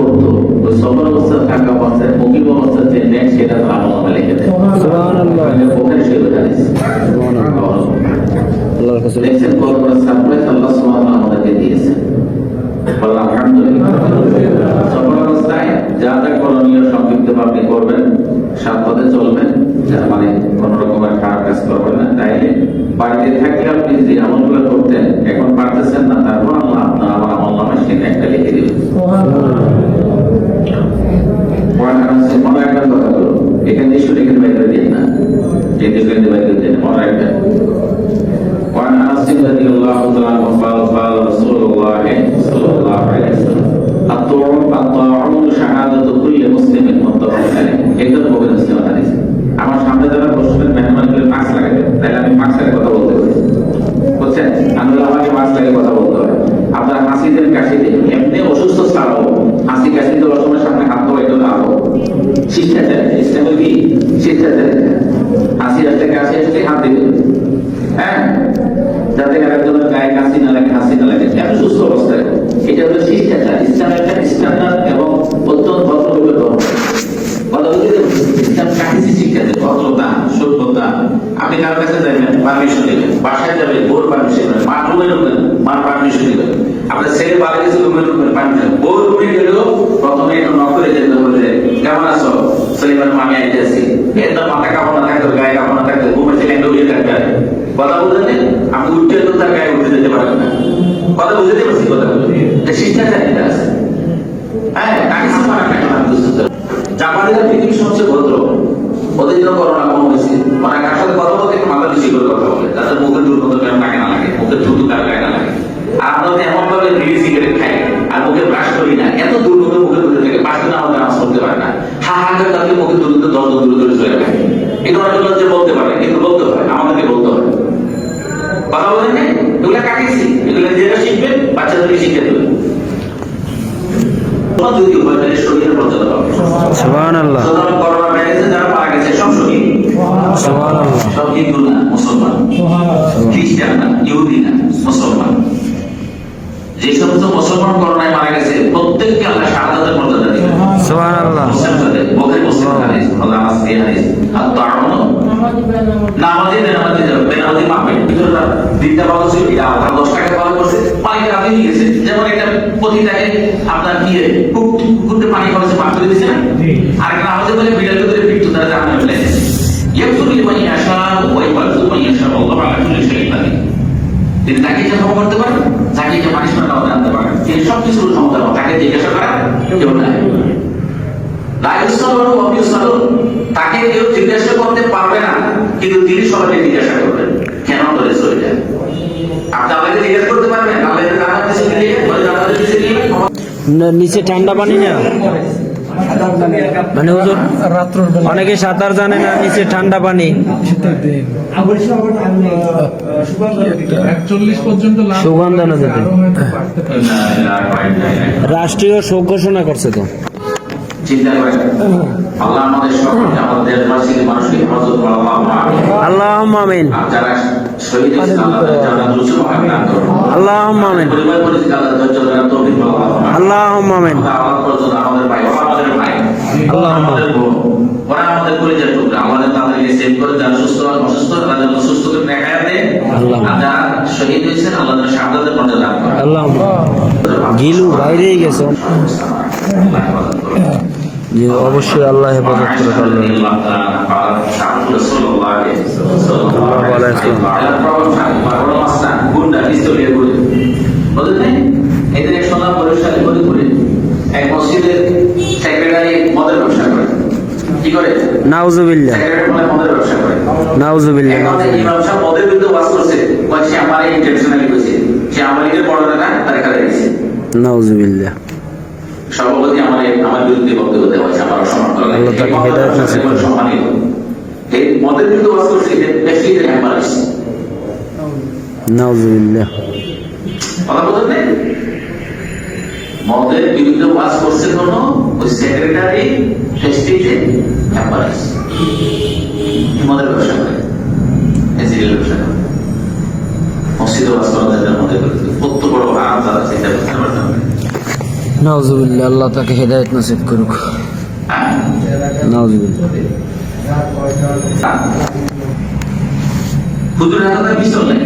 করতো ওই সফল অবস্থা থাকা অবস্থায় মুকিম অবস্থা যে নেন সেটা তো আমল নামে লিখে দেয়। ওখানে সে হাদিস দেখছেন কত বড় সারপ্রাইজ আল্লাহ সুবহানাহু আমাদেরকে দিয়েছেন আলহামদুলিল্লাহ। সফল অবস্থায় যা যা করণীয় সংক্ষিপ্ত আপনি করবেন সাত পথে চলবেন মানে কোন রকমের খারাপ কাজ করবেন না। তাইলে বাড়িতে থাকলে আপনি যে আমলগুলো করতেন এখন পারতেছেন না তারপর رضي الله تعالى قال قال رسول الله صلى الله عليه وسلم الطاعون شهادة كل مسلم متفق عليه. এটা না লাগে হাসি না লাগে এমন সুস্থ অবস্থায় এটা হলো শিষ্টাচার ইসলাম একটা স্ট্যান্ডার্ড এবং অত্যন্ত ভদ্রভাবে ধর্ম। কথা বলতে ইসলাম কাহিনী শিক্ষা দেয়, ভদ্রতা, সভ্যতা। আপনি কার কাছে যাবেন পারমিশন বাসায় নেবেন মা রুমে মার পারমিশন আপনার ছেলে বাড়ি গেছে প্রথমে একটু নক করে যেতে হবে কেমন আছো? মাথা কাপড় না থাকতো গায়ে কাপড় না থাকতো ঘুমে ছেলে একটা উঠে থাকতে হবে কথা বলতে আপনি উঠতে তো তার গায়ে উঠে যেতে পারবেন না কথা বুঝতে পারছি কথা এটা আছে। হ্যাঁ কাকে মারা কাকে জাপানিরা পৃথিবীর সবচেয়ে ভদ্র ওদের জন্য করোনা কম হয়েছে। মানে কার সাথে কথা বলতে মাথা বেশি করে কথা বলে। তাদের মুখে দুর্গন্ধ কেমন লাগে না লাগে? মুখে থুতু কার গায়ে না লাগে। তো এমন ভাবে বিড়ি সিগারেট খাই, আর মুখে ব্রাশ করি না। এত দুর্গন্ধ মুখে ধরে থাকে পাঁচ দিন আমাদের নামাজ করতে পারে না। হা হা করে তাদের মুখে দুর্গন্ধ দশ দূরে দূরে চলে যায়। এটা অনেক লজ্জা বলতে পারে সুবহানাল্লাহ। সুতরাং করোনা ভাইরাসে যারা মারা গেছে সব শহীদ। সুবহানাল্লাহ। সব হিন্দু না মুসলমান। খ্রিস্টান না ইহুদি না মুসলমান। যে সমস্ত মুসলমান করোনায় মারা গেছে প্রত্যেককে আল্লাহ শাহাদাতের মর্যাদা দিবেন সুবহানাল্লাহ। মুসলিম তাদের মুসলিম হাদিস আল্লাহ আসি হাদিস। আর তাআমুন নামাজি বেনামাজি যাবে বেনামাজি পাবে ভিতরে দিনটা ভালো ছিল। এটা আল্লাহ দশ টাকা ভালো করছে পানিটা রাতে নিয়ে গেছে। যেমন একটা পতিতাকে আপনার কি কুকুরতে পানি মাছ করে দিয়েছে আর বলে তারা ওয়া ইয়াশা, আল্লাহু তিনি তাকে ইচ্ছা ক্ষমা করতে পারেন, তাকে ইচ্ছা পানিশমেন্ট নাও জানতে পারেন। তিনি সব কিছুর ক্ষমতা রাখেন। তাকে জিজ্ঞাসা করা কেউ নাই। লাইফস্টাইল অবভিয়াসলি তাকে কেউ জিজ্ঞাসা করতে পারবে না, কিন্তু তিনি সবাইকে জিজ্ঞাসা করবেন, কেন ধরে চলে যায়? আপনি আমাকে জিজ্ঞাসা করতে পারবেন বলে নিয়ে নিচে ঠান্ডা পানি না? মানে হুজুর অনেকে সাঁতার জানে না নিচে ঠান্ডা পানি। সুগন্ধ না যেতে। রাষ্ট্রীয় শোক ঘোষণা করছে তো। আল্লাহ আল্লাহ আমিন। আল্লাহ আমিন। আমিন আল্লাহ ধৈর্য ধরার তৌফিক দান করুন। আল্লাহ আমিন আমরা আওয়াজ পর্যন্ত আমাদের ভাই ওরা আমাদের ভাই আল্লাহ আমাদের বোন ওরা আমাদের পরিচয় টুকরা আমাদের তাদেরকে সেভ করে যারা সুস্থ অসুস্থ তারা যেন করে দেখা দেয় যারা শহীদ হয়েছেন আল্লাহ তাদের শাহাদাতের মর্যাদা দান করেন। আল্লাহ গিলু বাইরেই গেছে। অবশ্যই আল্লাহ হেফাজত করে পারলেন মসজিদের সেক্রেটারি মদের ব্যবসা করে কি করে? নাউজুবিল্লাহ। মদের নাউজুবিল্লাহ বিরুদ্ধে ওয়াজ করছে। বলছে সে আমার ইন্টেনশনালি কইছে সে আমার লিগের বড় টাকা তার কাছে দিয়েছে নাউজুবিল্লাহ। সভাপতি আমার আমার বিরুদ্ধে বক্তব্য দেওয়া হয়েছে আমার অসম্মান করা আল্লাহ তাকে হেদায়েত নসিব করুন। সম্মানিত। এই মদের বিরুদ্ধে ওয়াজ করছে এটা ব্যক্তিদের আসছে নাউজুবিল্লাহ। কথা বলতে মদের বিরুদ্ধে ওয়াজ করছে কোন ওই সেক্রেটারি ফেস্টিজে হ্যাম্বার আসছে মদের ব্যবসা করে এসিরিয়াল ব্যবসা করে মসজিদে বাস করা মধ্যে করে কত বড় আরাম যারা সেটা বুঝতে পারতাম নাউজুবিল্লাহ আল্লাহ তাকে হেদায়েত নসিব করুক। নাউজুবিল্লাহ। হুজুরের হাতে পিস্তল নেই